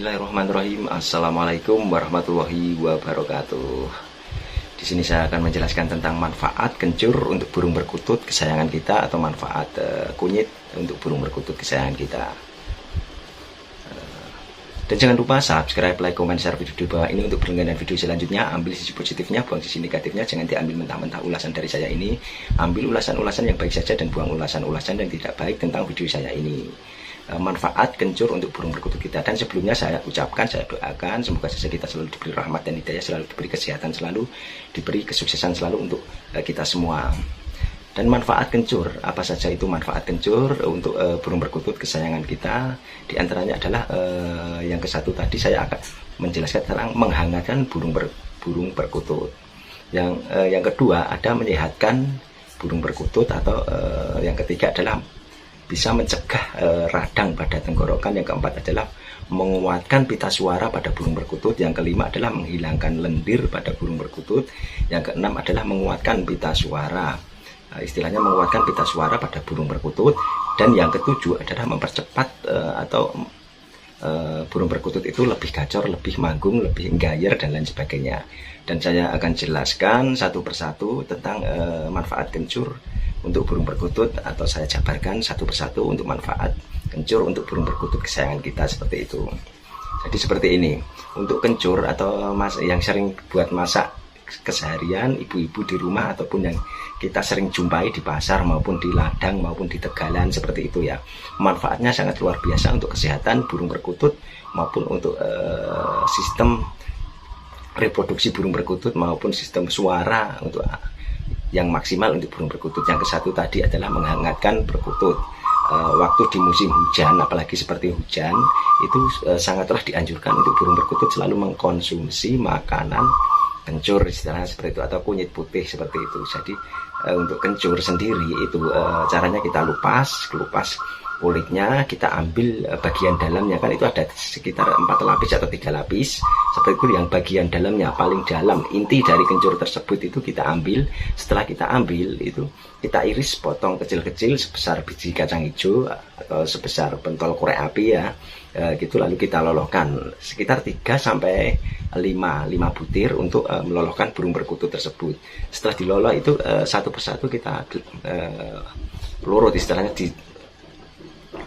Bismillahirrahmanirrahim. Assalamualaikum warahmatullahi wabarakatuh. Di sini saya akan menjelaskan tentang manfaat kencur untuk burung berkutut kesayangan kita atau manfaat uh, kunyit untuk burung berkutut kesayangan kita. Uh, dan jangan lupa subscribe, like, comment, share video di bawah ini untuk berlangganan video selanjutnya. Ambil sisi positifnya, buang sisi negatifnya. Jangan diambil mentah-mentah ulasan dari saya ini. Ambil ulasan-ulasan yang baik saja dan buang ulasan-ulasan yang tidak baik tentang video saya ini. Eh, manfaat kencur untuk burung perkutut kita. Dan sebelumnya saya ucapkan saya doakan semoga saja kita selalu diberi rahmat dan hidayah selalu diberi kesehatan selalu diberi kesuksesan selalu untuk uh, kita semua. Dan manfaat kencur apa saja itu manfaat kencur untuk uh, burung perkutut kesayangan kita? Di antaranya adalah yang ke satu tadi saya akan menjelaskan tentang menghangatkan burung ber, burung perkutut yang yang kedua ada menyehatkan burung perkutut atau yang ketiga adalah bisa mencegah e, radang pada tenggorokan. Yang keempat adalah menguatkan pita suara pada burung perkutut. Yang kelima adalah menghilangkan lendir pada burung perkutut. Yang keenam adalah menguatkan pita suara. E, istilahnya menguatkan pita suara pada burung perkutut. Dan yang ketujuh adalah mempercepat e, atau e, burung perkutut itu lebih gacor, lebih manggung, lebih gayer dan lain sebagainya. Dan saya akan jelaskan satu persatu tentang e, manfaat kencur untuk burung perkutut atau saya jabarkan satu persatu untuk manfaat kencur untuk burung perkutut kesayangan kita seperti itu. Jadi seperti ini. Untuk kencur atau mas yang sering buat masak keseharian ibu-ibu di rumah ataupun yang kita sering jumpai di pasar maupun di ladang maupun di tegalan seperti itu ya. Manfaatnya sangat luar biasa untuk kesehatan burung perkutut maupun untuk uh, sistem reproduksi burung perkutut maupun sistem suara untuk yang maksimal untuk burung perkutut. Yang ke satu tadi adalah menghangatkan perkutut. E, waktu di musim hujan, apalagi seperti hujan, itu sangatlah dianjurkan untuk burung perkutut selalu mengkonsumsi makanan kencur istilahnya seperti itu atau kunyit putih seperti itu. Jadi e, untuk kencur sendiri itu e, caranya kita lupas, kelupas kulitnya kita ambil eh, bagian dalamnya. Kan itu ada sekitar empat lapis atau tiga lapis. Seperti itu yang bagian dalamnya paling dalam. Inti dari kencur tersebut itu kita ambil. Setelah kita ambil itu kita iris potong kecil-kecil sebesar biji kacang hijau atau sebesar pentol korek api ya e, gitu lalu kita lolokan sekitar 3 sampai 5 5 butir untuk e, melolokkan burung perkutut tersebut. Setelah diloloh itu e, satu persatu kita e, pelurut istilahnya di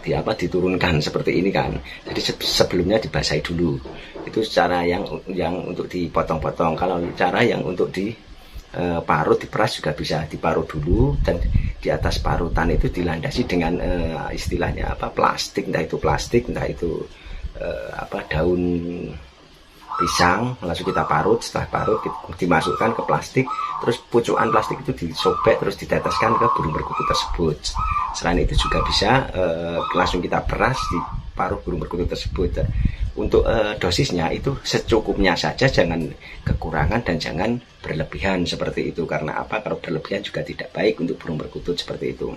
di apa diturunkan seperti ini kan. Jadi sebelumnya dibasahi dulu. Itu cara yang yang untuk dipotong-potong. Kalau cara yang untuk di e, parut diperas juga bisa diparut dulu dan di atas parutan itu dilandasi dengan e, istilahnya apa plastik. Entah itu plastik entah itu e, apa daun pisang langsung kita parut. Setelah parut dimasukkan ke plastik. Terus pucukan plastik itu disobek terus diteteskan ke burung perkutut tersebut. Selain itu juga bisa uh, langsung kita peras di paruh burung perkutut tersebut untuk uh, dosisnya itu secukupnya saja jangan kekurangan dan jangan berlebihan seperti itu. Karena apa? Kalau berlebihan juga tidak baik untuk burung perkutut seperti itu.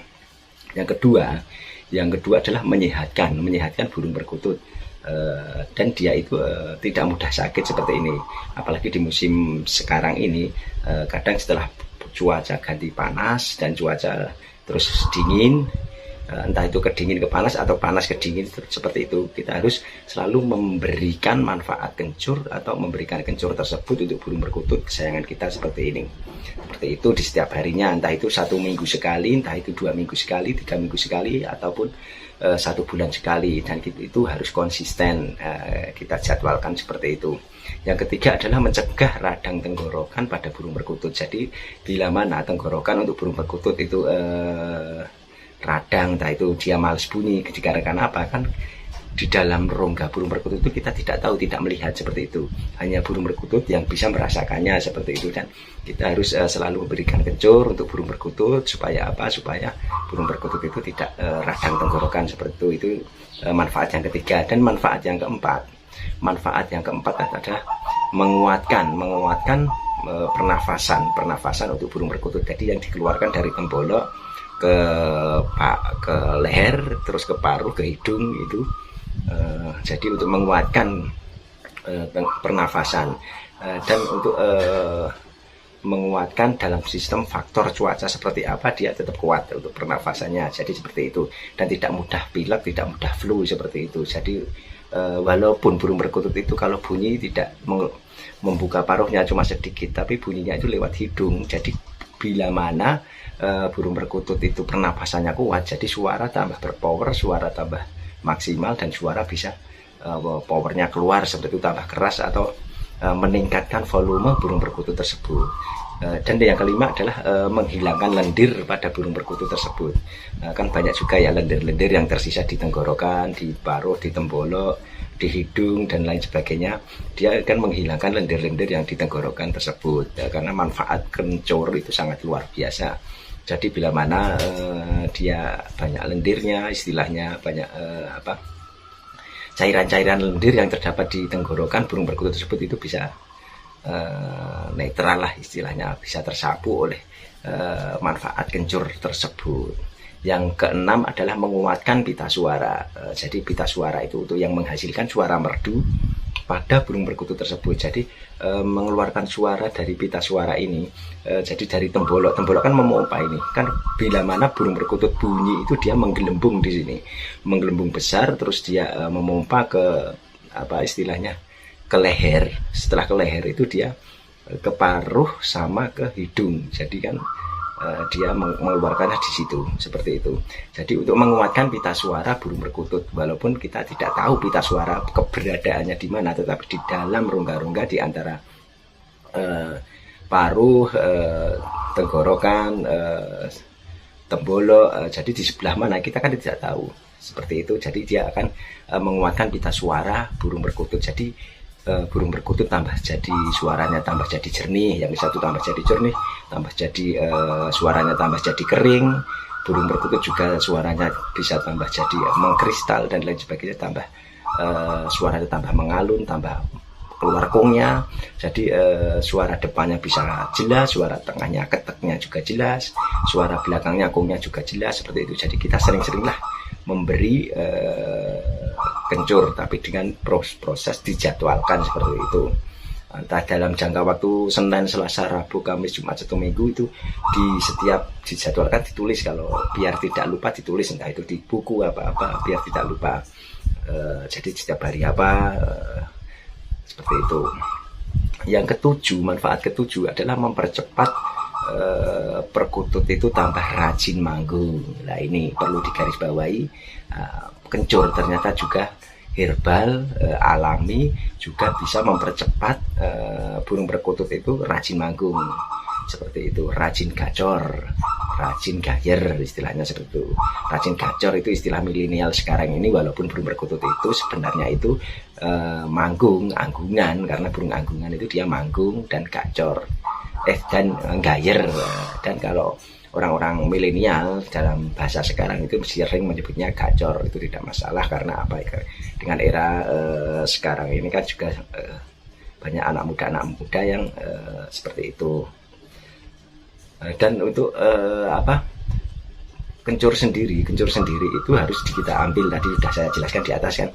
Yang kedua yang kedua adalah menyehatkan menyehatkan burung perkutut Eh, dan dia itu uh, tidak mudah sakit seperti ini. Apalagi di musim sekarang ini kadang setelah cuaca ganti panas dan cuaca terus dingin entah itu kedingin ke panas atau panas ke dingin seperti itu kita harus selalu memberikan manfaat kencur atau memberikan kencur tersebut untuk burung perkutut kesayangan kita seperti ini seperti itu di setiap harinya entah itu satu minggu sekali entah itu dua minggu sekali tiga minggu sekali ataupun uh, satu bulan sekali dan itu harus konsisten uh, kita jadwalkan seperti itu. Yang ketiga adalah mencegah radang tenggorokan pada burung perkutut. Jadi bila mana tenggorokan untuk burung perkutut itu uh, radang, entah itu dia males bunyi dikarenakan apa kan di dalam rongga burung perkutut itu kita tidak tahu, tidak melihat seperti itu. Hanya burung perkutut yang bisa merasakannya seperti itu dan kita harus uh, selalu memberikan kencur untuk burung perkutut supaya apa? Supaya burung perkutut itu tidak uh, radang tenggorokan seperti itu. Itu uh, manfaat yang ketiga dan manfaat yang keempat. Manfaat yang keempat adalah menguatkan, menguatkan pernafasan, pernafasan untuk burung perkutut. Jadi yang dikeluarkan dari tembolok ke pak ke leher terus ke paruh ke hidung itu Uh, jadi untuk menguatkan uh, pernafasan. Uh, dan untuk uh, menguatkan dalam sistem faktor cuaca seperti apa dia tetap kuat untuk pernafasannya. Jadi seperti itu. Dan tidak mudah pilek tidak mudah flu seperti itu. Jadi uh, walaupun burung perkutut itu kalau bunyi tidak membuka paruhnya cuma sedikit tapi bunyinya itu lewat hidung. Jadi bila mana uh, burung perkutut itu pernapasannya kuat jadi suara tambah berpower suara tambah maksimal dan suara bisa uh, powernya keluar seperti itu tambah keras atau uh, meningkatkan volume burung perkutut tersebut Eh, dan yang kelima adalah uh, menghilangkan lendir pada burung perkutut tersebut. Uh, kan banyak juga ya lendir-lendir yang tersisa di tenggorokan, di paruh, di tembolok, di hidung dan lain sebagainya. Dia akan menghilangkan lendir-lendir yang di tenggorokan tersebut uh, karena manfaat kencur itu sangat luar biasa. Jadi bila mana uh, dia banyak lendirnya, istilahnya banyak uh, apa cairan-cairan lendir yang terdapat di tenggorokan burung perkutut tersebut itu bisa uh, netral lah istilahnya bisa tersapu oleh uh, manfaat kencur tersebut. Yang keenam adalah menguatkan pita suara. Uh, jadi pita suara itu untuk yang menghasilkan suara merdu pada burung perkutut tersebut. Jadi e, mengeluarkan suara dari pita suara ini, e, jadi dari tembolok, tembolok kan memompa ini. Kan bila mana burung perkutut bunyi itu dia menggelembung di sini, menggelembung besar, terus dia e, memompa ke apa istilahnya ke leher setelah ke leher itu dia ke paruh sama ke hidung jadi kan uh, dia mengeluarkannya di situ seperti itu. Jadi untuk menguatkan pita suara burung perkutut walaupun kita tidak tahu pita suara keberadaannya di mana tetapi di dalam rongga-rongga di antara uh, paruh uh, tenggorokan uh, tembolok uh, jadi di sebelah mana kita kan tidak tahu. Seperti itu. Jadi dia akan uh, menguatkan pita suara burung perkutut jadi uh, burung perkutut tambah jadi suaranya tambah jadi jernih yang satu tambah jadi jernih tambah jadi uh, suaranya tambah jadi kering. Burung perkutut juga suaranya bisa tambah jadi uh, mengkristal dan lain sebagainya tambah uh, suaranya tambah mengalun tambah keluar kongnya. Jadi uh, suara depannya bisa jelas suara tengahnya keteknya juga jelas suara belakangnya kongnya juga jelas seperti itu. Jadi kita sering-seringlah memberi uh, kencur tapi dengan proses dijadwalkan seperti itu. Entah dalam jangka waktu Senin, Selasa, Rabu, Kamis, Jumat, Sabtu, Minggu itu di setiap dijadwalkan ditulis. Kalau biar tidak lupa ditulis entah itu di buku apa-apa biar tidak lupa. E, jadi setiap hari apa e, seperti itu. Yang ketujuh manfaat ketujuh adalah mempercepat e, perkutut itu tambah rajin manggung. Nah ini perlu digarisbawahi. E, kencur ternyata juga herbal e, alami juga bisa mempercepat e, burung perkutut itu rajin manggung. Seperti itu rajin gacor rajin gayer istilahnya seperti itu. Rajin gacor itu istilah milenial sekarang ini walaupun burung perkutut itu sebenarnya itu e, manggung anggungan karena burung anggungan itu dia manggung dan gacor eh dan gayer. Dan kalau orang-orang milenial dalam bahasa sekarang itu sering menyebutnya gacor. Itu tidak masalah karena apa ya? Dengan era uh, sekarang ini kan juga uh, banyak anak muda anak muda yang uh, seperti itu. Uh, dan untuk uh, apa? Kencur sendiri kencur sendiri itu harus kita ambil. Tadi sudah saya jelaskan di atas kan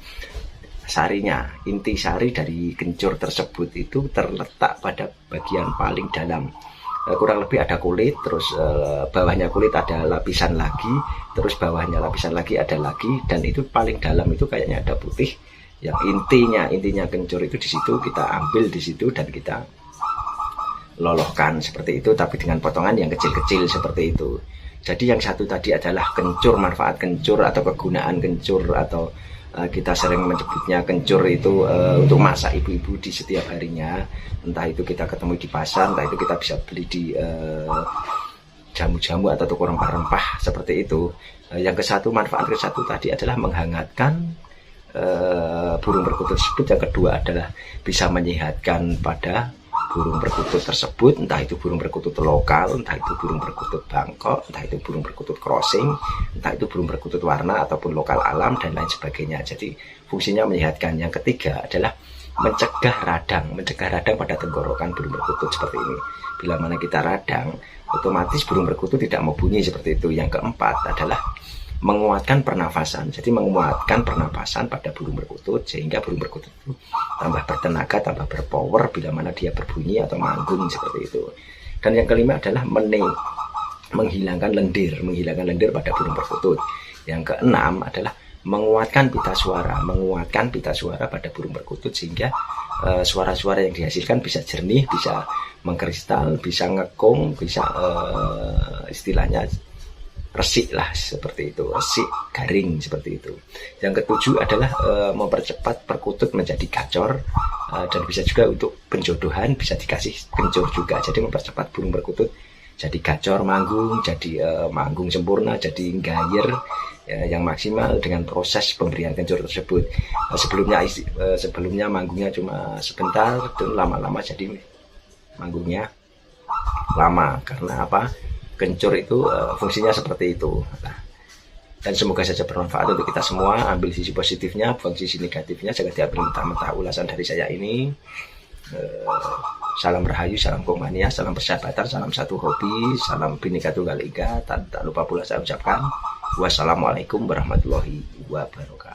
sarinya. Inti sari dari kencur tersebut itu terletak pada bagian paling dalam. Eh, kurang lebih ada kulit terus uh, bawahnya kulit ada lapisan lagi terus bawahnya lapisan lagi ada lagi dan itu paling dalam itu kayaknya ada putih. Yang intinya intinya kencur itu di situ kita ambil di situ dan kita lolohkan seperti itu tapi dengan potongan yang kecil-kecil seperti itu. Jadi yang satu tadi adalah kencur manfaat kencur atau kegunaan kencur atau Eh, kita sering menyebutnya kencur itu uh, untuk masak ibu-ibu di setiap harinya. Entah itu kita ketemu di pasar entah itu kita bisa beli di uh, jamu-jamu atau toko rempah-rempah seperti itu. Uh, yang ke satu manfaat ke satu tadi adalah menghangatkan uh, burung perkutut tersebut. Yang kedua adalah bisa menyehatkan pada burung perkutut tersebut entah itu burung perkutut lokal entah itu burung perkutut Bangkok entah itu burung perkutut crossing entah itu burung perkutut warna ataupun lokal alam dan lain sebagainya. Jadi fungsinya menyehatkan. Yang ketiga adalah mencegah radang mencegah radang pada tenggorokan burung perkutut seperti ini. Bila mana kita radang otomatis burung perkutut tidak mau bunyi seperti itu. Yang keempat adalah menguatkan pernafasan. Jadi menguatkan pernafasan pada burung perkutut sehingga burung perkutut itu tambah bertenaga, tambah berpower bila mana dia berbunyi atau manggung seperti itu. Dan yang kelima adalah mening, menghilangkan lendir, menghilangkan lendir pada burung perkutut. Yang keenam adalah menguatkan pita suara, menguatkan pita suara pada burung perkutut sehingga eh, suara-suara uh, yang dihasilkan bisa jernih, bisa mengkristal, bisa ngekung, bisa uh, istilahnya resik lah seperti itu, resik garing seperti itu. Yang ketujuh adalah uh, mempercepat perkutut menjadi gacor uh, dan bisa juga untuk penjodohan bisa dikasih kencur juga. Jadi mempercepat burung perkutut jadi gacor manggung, jadi uh, manggung sempurna, jadi gayer ya, yang maksimal dengan proses pemberian kencur tersebut. Uh, sebelumnya uh, sebelumnya manggungnya cuma sebentar, dan lama-lama jadi manggungnya lama karena apa? Kencur itu uh, fungsinya seperti itu. Nah, dan semoga saja bermanfaat untuk kita semua. Ambil sisi positifnya, buang sisi negatifnya. Jangan diambil mentah-mentah ulasan dari saya ini. Uh, salam rahayu, salam komania, salam persahabatan, salam satu hobi, salam bineka tunggal ika. Tak, tak lupa pula saya ucapkan Wassalamualaikum warahmatullahi wabarakatuh.